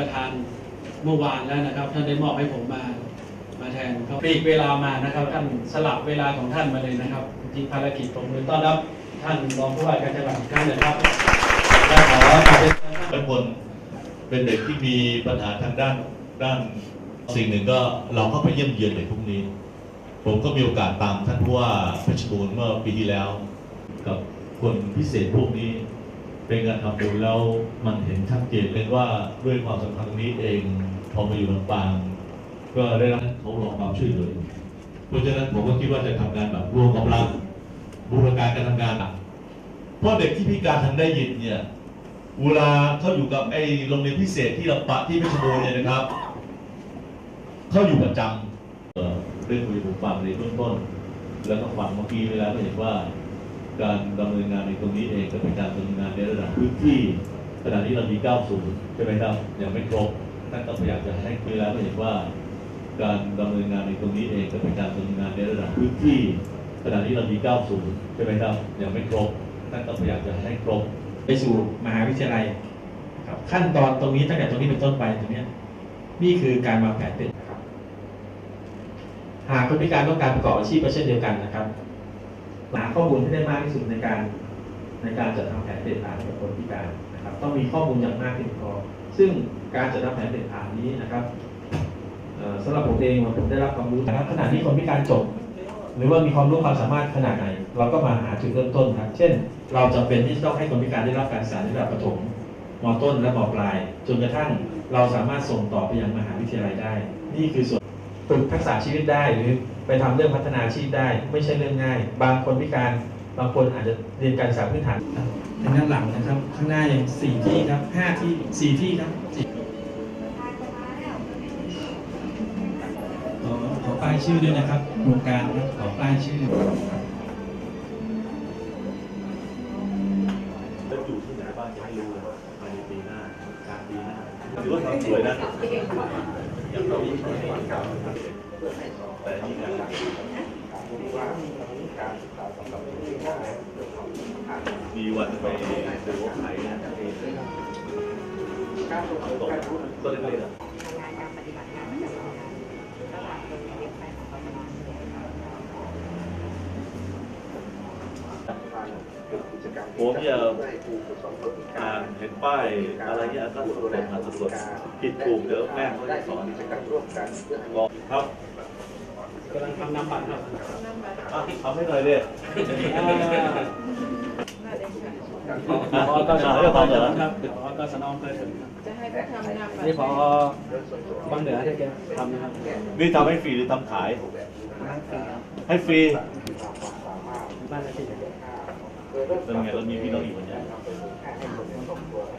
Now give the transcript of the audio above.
ประธานเมื่อวานแล้วนะครับ ท่านได้มอบให้ผมมามาแทนเขาปีกเวลามานะครับ ท่านสลับเวลาของท่านมาเลยนะครับจริงภารกิจผมเลยต้อนรับท่านรองผู้ว่าการจังหวัดอีกครั้งนึ่งครับและขอขอบคุณท่านทุกคนเป็นเด็กที่มีปัญหาทางด้านด้านสิ่งหนึ่งก็เราก็ไปเยี่ยมเยียนเด็กพวกนี้ ผมก็มีโอกาสตามท่านผู้ว่าเพชรบูรณ์เมื่อปีที่แล้ว กับคนพิเศษพวกนี้ เป็นการทำบุญแล้วมันเห็นชัดเจนเป็นว่าด้วยความสำคัญตรงนี้เองพอมาอยู่ลำปางก็ได้รับเขารอความช่วยเหลือเพราะฉะนั้นผมก็คิดว่าจะทำงานแบบรวมกำลังบูรณาการการทำงานอะเพราะเด็กที่พิการทางได้ยินเนี่ยเวลาเขาอยู่กับไอ้โรงเรียนพิเศษที่ลำปางที่เพชรบูรณ์เนี่ยนะครับเขาอยู่ประจำเอ่อได้คุยกับผมฟังในเบื้องต้น แล้วก็ฟังเมื่อกี้เวลาก็เห็นว่า การดำเนินงานในตรงนี้เองก็เป็นการดำเนินงานในระดับพื้นที่ขณะนี้เรามี 90 ใช่ไหมครับ ยังไม่ครบท่านก็พยายามจะให้คุยแล้วก็เห็นว่า การดำเนินงานในตรงนี้เองก็เป็นการดำเนินงานในระดับพื้นที่ขณะนี้เรามี 90 ใช่ไหมครับ ยังไม่ครบท่านก็พยายามจะให้ครบ ไปสู่มหาวิทยาลัยครับขั้นตอนตรงนี้ตั้งแต่ตรงนี้เป็นต้นไปตรงนี้นี่คือการวางแผนเป็นนะครับ หากคนพิการต้องการประกอบอาชีพก็เช่นเดียวกันนะครับ หาข้อมูลที่ได้มากที่สุดในการในการจัดทำแผนเปลี่ยนผ่านกับคนพิการนะครับ ต้องมีข้อมูลอย่างมากที่พอซึ่งการจัดทำแผนเปลี่ยนผ่านนี้นะครับสำหรับผมเองผมได้รับความรู้นะครับขณะที่คนพิการจบ หรือว่ามีความรู้ความสามารถขนาดไหน เราก็มาหาจุดเริ่มต้นครับ เช่น เราจำเป็นที่จะต้องให้คนพิการได้รับการศึกษาในระดับประถมมต้นและมปลาย จนกระทั่งเราสามารถส่งต่อไปยังมหาวิทยาลัยได้ นี่คือส่วน ฝึกทักษะชีวิตได้หรือไปทำเรื่องพัฒนาอาชีพได้ ไม่ใช่เรื่องง่าย บางคนพิการบางคนอาจจะเรียนการศึกษาพื้นฐานทางด้านหลังนะครับ ข้างหน้ายังสี่ที่ครับห้าที่สี่ที่ครับสี่ขอขอป้ายชื่อด้วยนะครับโครงการครับขอป้ายชื่อจะอยู่ที่ไหนบ้างจะให้รู้เลยภายในปีหน้ากลางปีหน้าถือว่าทำสวยนะอ ย่างเรายิ่งไม่ได้การแต่นี่งานหนักมีวันไปดูว่าขายงานเองตกก็เล็กๆอะงานการปฏิบัติงานประจำวันระหว่างโรงเรียนไปของกรมน ผมจะอ่านเห็นป้ายอะไรเงี้ยก็สะกดมาสะกดผิดถูกเดี๋ยวแม่เขาจะสอนบอกครับกำลังทำน้ำบัตรครับอะทำให้หน่อยดิพอกศนอำเภอถึงครับพอกศนอำเภอถึงจะให้เขาทำนำนี่พอบางเหนือที่แกทำนะครับนี่ทำให้ฟรีหรือทำขาย ให้ฟรีบ้านลขที่ เป็นไงเรามีพี่น้องอยู่บนยัง